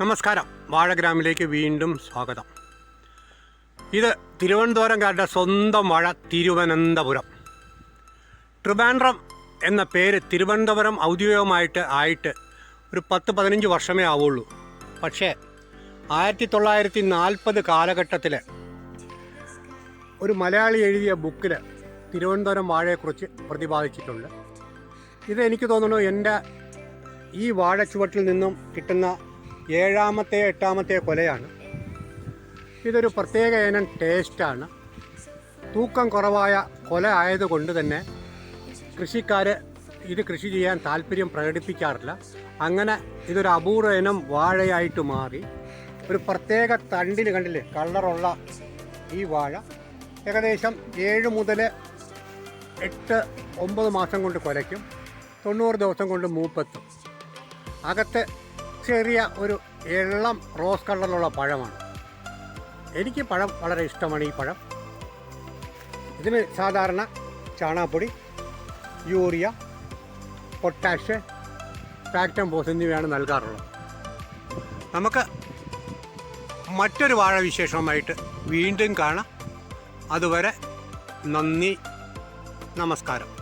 നമസ്കാരം. വാഴഗ്രാമിലേക്ക് വീണ്ടും സ്വാഗതം. ഇത് തിരുവനന്തപുരംകാരുടെ സ്വന്തം വാഴ തിരുവനന്തപുരം. ട്രിവാൻഡ്രം എന്ന പേര് തിരുവനന്തപുരം ഔദ്യോഗികമായിട്ട് ആയിട്ട് ഒരു പത്ത് പതിനഞ്ച് വർഷമേ ആവുള്ളൂ. പക്ഷേ ആയിരത്തി തൊള്ളായിരത്തി നാൽപ്പത് കാലഘട്ടത്തിൽ ഒരു മലയാളി എഴുതിയ ബുക്കിൽ തിരുവനന്തപുരം വാഴയെക്കുറിച്ച് പ്രതിപാദിച്ചിട്ടുണ്ട്. ഇത് എനിക്ക് തോന്നുന്നു എന്റെ ഈ വാഴച്ചുവട്ടിൽ നിന്നും കിട്ടുന്ന ഏഴാമത്തെ എട്ടാമത്തെ കൊലയാണ്. ഇതൊരു പ്രത്യേക ഇനം ടേസ്റ്റാണ് തൂക്കം കുറവായ കൊല ആയതുകൊണ്ട് തന്നെ കൃഷിക്കാർ ഇത് കൃഷി ചെയ്യാൻ താല്പര്യം പ്രകടിപ്പിക്കാറില്ല. അങ്ങനെ ഇതൊരു അപൂർവ ഇനം വാഴയായിട്ട് മാറി. ഒരു പ്രത്യേക തണ്ടിന് കണ്ടില്ലേ കളറുള്ള ഈ വാഴ. ഏകദേശം ഏഴ് മുതൽ എട്ട് ഒമ്പത് മാസം കൊണ്ട് കൊലയ്ക്കും തൊണ്ണൂറ് ദിവസം കൊണ്ട് മൂപ്പെത്തും. അകത്ത് ചെറിയ ഒരു ഇളം റോസ് കളറിലുള്ള പഴമാണ്. എനിക്ക് പഴം വളരെ ഇഷ്ടമാണ് ഈ പഴം. ഇതിന് സാധാരണ ചാണകപ്പൊടി യൂറിയ പൊട്ടാഷ് ഫാക്ടം പോസ് എന്നിവയാണ് നൽകാറുള്ളത്. നമുക്ക് മറ്റൊരു വാഴ വിശേഷവുമായിട്ട് വീണ്ടും കാണാം. അതുവരെ നന്ദി നമസ്കാരം.